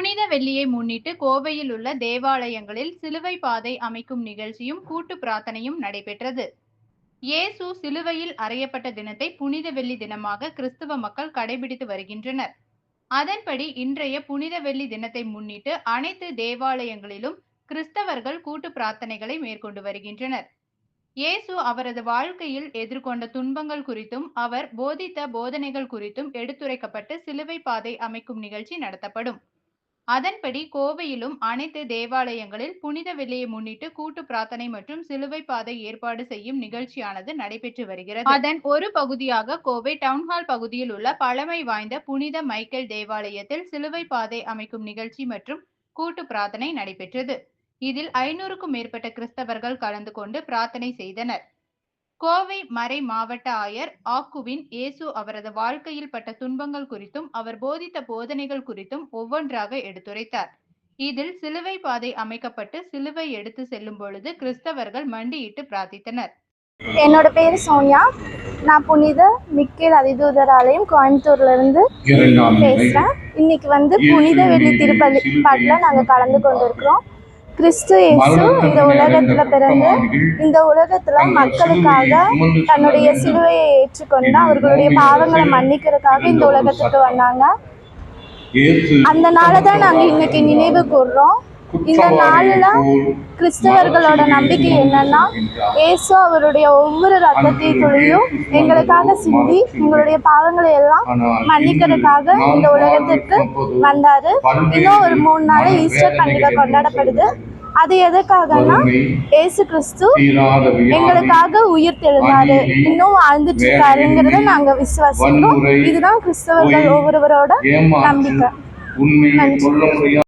புனித வெள்ளியை முன்னிட்டு கோவையில் உள்ள தேவாலயங்களில் சிலுவை பாதை அமைக்கும் நிகழ்ச்சியும் கூட்டு பிரார்த்தனையும் நடைபெற்றது. இயேசு சிலுவையில் அறையப்பட்ட தினத்தை புனித வெள்ளி தினமாக கிறிஸ்துவ மக்கள் கடைபிடித்து வருகின்றனர். அதன்படி இன்றைய புனித வெள்ளி தினத்தை முன்னிட்டு அனைத்து தேவாலயங்களிலும் கிறிஸ்தவர்கள் கூட்டு பிரார்த்தனைகளை மேற்கொண்டு வருகின்றனர். இயேசு அவரது வாழ்க்கையில் எதிர்கொண்ட துன்பங்கள் குறித்தும் அவர் போதித்த போதனைகள் குறித்தும் எடுத்துரைக்கப்பட்டு சிலுவை பாதை அமைக்கும் நிகழ்ச்சி நடத்தப்படும். அதன்படி கோவையிலும் அனைத்து தேவாலயங்களில் புனித வெள்ளியை முன்னிட்டு கூட்டு பிரார்த்தனை மற்றும் சிலுவை பாதை ஏற்பாடு செய்யும் நிகழ்ச்சியானது நடைபெற்று வருகிறது. அதன் ஒரு பகுதியாக கோவை டவுன்ஹால் பகுதியில் உள்ள பழமை வாய்ந்த புனித மைக்கேல் தேவாலயத்தில் சிலுவை பாதை அமைக்கும் நிகழ்ச்சி மற்றும் கூட்டு பிரார்த்தனை நடைபெற்றது. இதில் ஐநூறுக்கும் மேற்பட்ட கிறிஸ்தவர்கள் கலந்து கொண்டு பிரார்த்தனை செய்தனர். கோவை மறை மாவட்ட ஆயர் ஆக்குவின் இயேசு அவரது வாழ்க்கையில் பட்ட துன்பங்கள் குறித்தும் அவர் போதித்த போதனைகள் குறித்தும் ஒவ்வொன்றாக எடுத்துரைத்தார். இதில் சிலுவை பாதை அமைக்கப்பட்டு சிலுவை எடுத்து செல்லும் பொழுது கிறிஸ்தவர்கள் மண்டியிட்டு பிரார்த்தித்தனர். என்னோட பேர் சோனியா. நான் புனித மிக்கேல் அதிதூதர் ஆலயம் கோயம்புத்தூர்ல இருந்து பேசுறேன். இன்னைக்கு வந்து புனித வெள்ளி திருப்பலி பாட்டில் நாங்கள் கலந்து கொண்டிருக்கிறோம். கிறிஸ்து இயேசு இந்த உலகத்துல பிறந்து இந்த உலகத்துல மக்களுக்காக தன்னுடைய சிலுவையை ஏற்றுக்கொண்டு அவர்களுடைய பாவங்களை மன்னிக்கிறதுக்காக இந்த உலகத்துக்கு வந்தாங்க. அந்த நாளை தான் நாங்கள் இன்னைக்கு நினைவு கூர்றோம். இந்த நாளில் கிறிஸ்தவர்களோட நம்பிக்கை என்னன்னா இயேசு அவருடைய ஒவ்வொரு ரத்தத்தை துளியும் எங்களுக்காக சிந்தி எங்களுடைய பாவங்களை எல்லாம் மன்னிக்கிறதுக்காக இந்த உலகத்திற்கு வந்தாரு. இன்னும் ஒரு மூணு நாள் ஈஸ்டர் பண்டிகை கொண்டாடப்படுது. அது எதுக்காகனா இயேசு கிறிஸ்து எங்களுக்காக உயிர் தெழுந்தாரு. இன்னும் வாழ்ந்துட்டு இருக்காருங்கிறத நாங்க விசுவாசிக்கிறோம். இதுதான் கிறிஸ்தவர்கள் ஒவ்வொருவரோட நம்பிக்கை. உண்மையை நன்றி. சொல்ல முடியாது